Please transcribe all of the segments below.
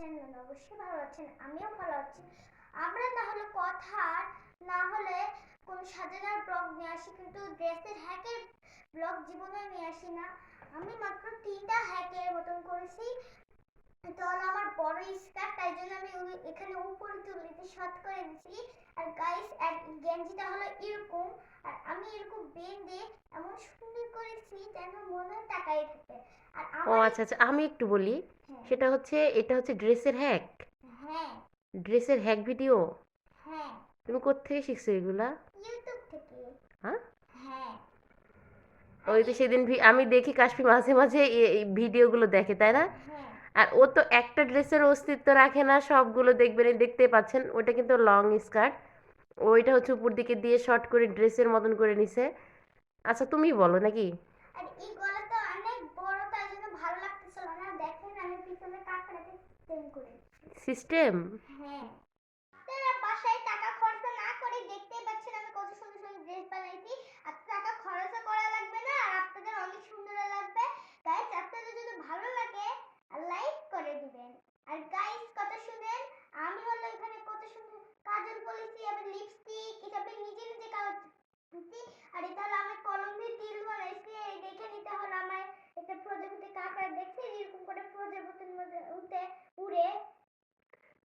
আছেন অবশ্যই ভালো আছেন আমিও ভালো আছি। আমরা তাহলে কথা না হলে কোন সাজানোর ব্লগ নিয়ে আসি কিন্তু ড্রেসের হ্যাকের ব্লগ জীবনে নিয়ে আসি না। আমি মাত্র তিনটা হ্যাকের মতন করেছি। তো হলো আমার বড় স্কার্ট তাই জন্য আমি এখানে উপরে তুলিতে শর্ট করে দিচ্ছি আর গাইস এক গেঞ্জিটা হলো এরকম আর আমি এরকম বেঁধে এমন সুন্দর করেছি যেন মনে তাকাই থাকে। আর ও আচ্ছা আচ্ছা আমি একটু বলি। সেটা হচ্ছে এটা হচ্ছে ড্রেসের হ্যাক হ্যাঁ। ড্রেসের হ্যাক ভিডিও হ্যাঁ। তুমি কোত্থেকে শিখছো এগুলা? ইউটিউব থেকে। হ্যাঁ? হ্যাঁ। ওই তো সেদিন আমি দেখি কাশ্মীর মাঝে মাঝে এই ভিডিওগুলো দেখে তাই না? হ্যাঁ। আর ও তো একটা ড্রেসের অস্তিত্ব রাখে না সবগুলো দেখবেন দেখতে পাচ্ছেন ওটা কিন্তু লং স্কার্ট ওইটা হচ্ছে উপর দিকে দিয়ে শর্ট করে ড্রেসের মতন করে নিছে। আচ্ছা তুমি বলো নাকি আর এই গলাটা অনেক বড় তাই জন্য ভালো লাগতেছিল না দেখেন আমি পিছনে সিস্টেম হ্যাঁ আপনারা বাসায় টাকা খরচ না করে দেখতেই পাচ্ছেন আমি কত সুন্দর সুন্দর ড্রেস বানাইছি আর টাকা খরচ করা লাগবে না আর আপনাদের অনেক সুন্দর লাগবে গাইস আপনাদের যদি ভালো লাগে লাইক করে দিবেন আর গাইস কত শুনেন আমি হলো এখানে কত সুন্দর কাজল বলেছি আবার লিপস্টিক এটা আমি নিজে নিজে কাজছি আর এটা হলো আমার কলম দিয়ে তিল বানাইছি এই দেখে নিতে হলো আমার এটা প্রজাপতি কাঁকড়া দেখছি এরকম করে প্রজাপতির মধ্যে উঠে উড়ে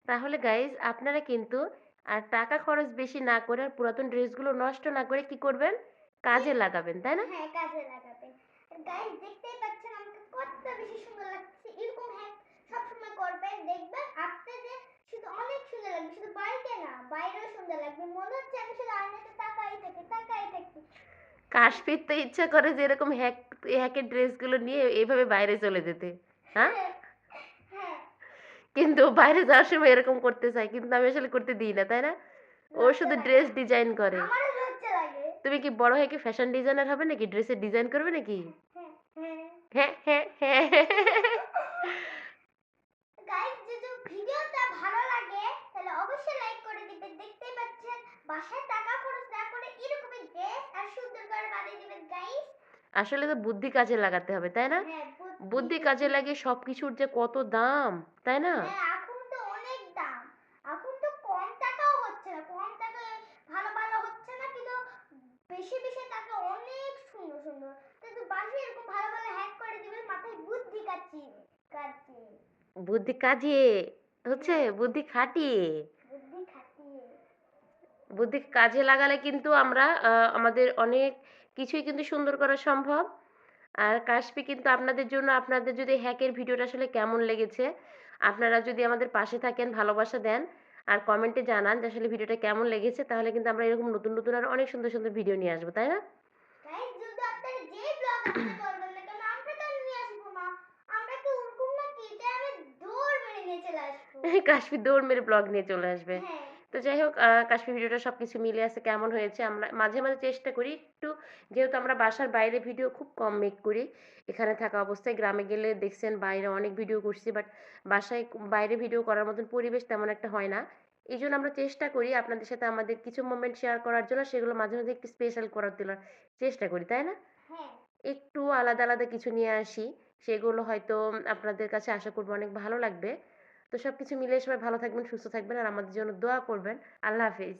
তাহলে গাইজ আপনারা কিন্তু আর টাকা খরচ বেশি না করে আর পুরাতন ড্রেসগুলো নষ্ট না করে কি করবেন? কাজে লাগাবেন তাই না? হ্যাঁ কাজে লাগাবেন। গাইস দেখতেই পাচ্ছেন আমাকে কত বেশি সুন্দর লাগছে। এরকম হ্যাক সবসময় করবেন। দেখবেন আপনাদের শুধু অনেক সুন্দর লাগবে। শুধু বাড়িতে না বাইরেও সুন্দর লাগবে। মনে হচ্ছে আমি শুধু আয়নাতে তাকাই থাকি তাকাই থাকি। কাশ্মীর তো ইচ্ছা করে যে এরকম হ্যাক হ্যাকের ড্রেসগুলো নিয়ে এভাবে বাইরে চলে যেতে হ্যাঁ? হ্যাঁ কিন্তু বাইরে যাওয়ার সময় এরকম করতে চাই কিন্তু আমি আসলে করতে দিই না তাই না? ও শুধু ড্রেস ডিজাইন করে। তুমি কি বড় হয়ে কি ফ্যাশন ডিজাইনার হবে নাকি? ড্রেসের ডিজাইন করবে নাকি? হ্যাঁ হ্যাঁ হ্যাঁ হ্যাঁ হ্যাঁ গাইস যদি ভিডিওটা ভালো লাগে তাহলে অবশ্যই লাইক করে দিবেন দেখতেই পাচ্ছেন বাসায় টাকা খরচ না করে এরকমই ড্রেস আর সুন্দর করে বানিয়ে দিবেন গাইস আসলে তো বুদ্ধি কাজে লাগাতে হবে তাই না? হ্যাঁ বুদ্ধি কাজে লাগিয়ে সব কিছুর যে কত দাম তাই না? হ্যাঁ বেশি বেশি অনেক সুন্দর সুন্দর। কিন্তু বাসে এরকম ভালো ভালো হ্যাক করে দিবে মাথায় বুদ্ধি বুদ্ধি কাজিয়ে হচ্ছে বুদ্ধি খাটিয়ে। বুদ্ধি খাটিয়ে। বুদ্ধি কাজে লাগালে কিন্তু আমরা আহ, আমাদের অনেক কিছুই কিন্তু সুন্দর করা সম্ভব। আর কাশপি কিন্তু আপনাদের জন্য আপনাদের যদি হ্যাকের ভিডিওটা আসলে কেমন লেগেছে আপনারা যদি আমাদের পাশে থাকেন ভালোবাসা দেন আর কমেন্টে জানান যে আসলে ভিডিওটা কেমন লেগেছে তাহলে কিন্তু আমরা এরকম নতুন নতুন আর অনেক সুন্দর সুন্দর ভিডিও নিয়ে আসব তাই না? কাশ্মীর দৌড় মেরে ব্লগ নিয়ে চলে আসবে। হ্যাঁ। তো যাই হোক কাশ্মীর ভিডিওটা সব কিছু মিলে আছে কেমন হয়েছে আমরা মাঝে মাঝে চেষ্টা করি একটু যেহেতু আমরা বাসার বাইরে ভিডিও খুব কম মেক করি এখানে থাকা অবস্থায় গ্রামে গেলে দেখছেন বাইরে অনেক ভিডিও করছি বাট বাসায় বাইরে ভিডিও করার মতন পরিবেশ তেমন একটা হয় না। এই জন্য আমরা চেষ্টা করি আপনাদের সাথে আমাদের কিছু মোমেন্ট শেয়ার করার জন্য সেগুলো মাঝে মাঝে একটু স্পেশাল করার তোলার চেষ্টা করি তাই না? হ্যাঁ। একটু আলাদা আলাদা কিছু নিয়ে আসি সেগুলো হয়তো আপনাদের কাছে আশা করব অনেক ভালো লাগবে। তো সব কিছু মিলিয়ে সবাই ভালো থাকবেন, সুস্থ থাকবেন আর আমাদের জন্য দোয়া করবেন। আল্লাহ হাফিজ।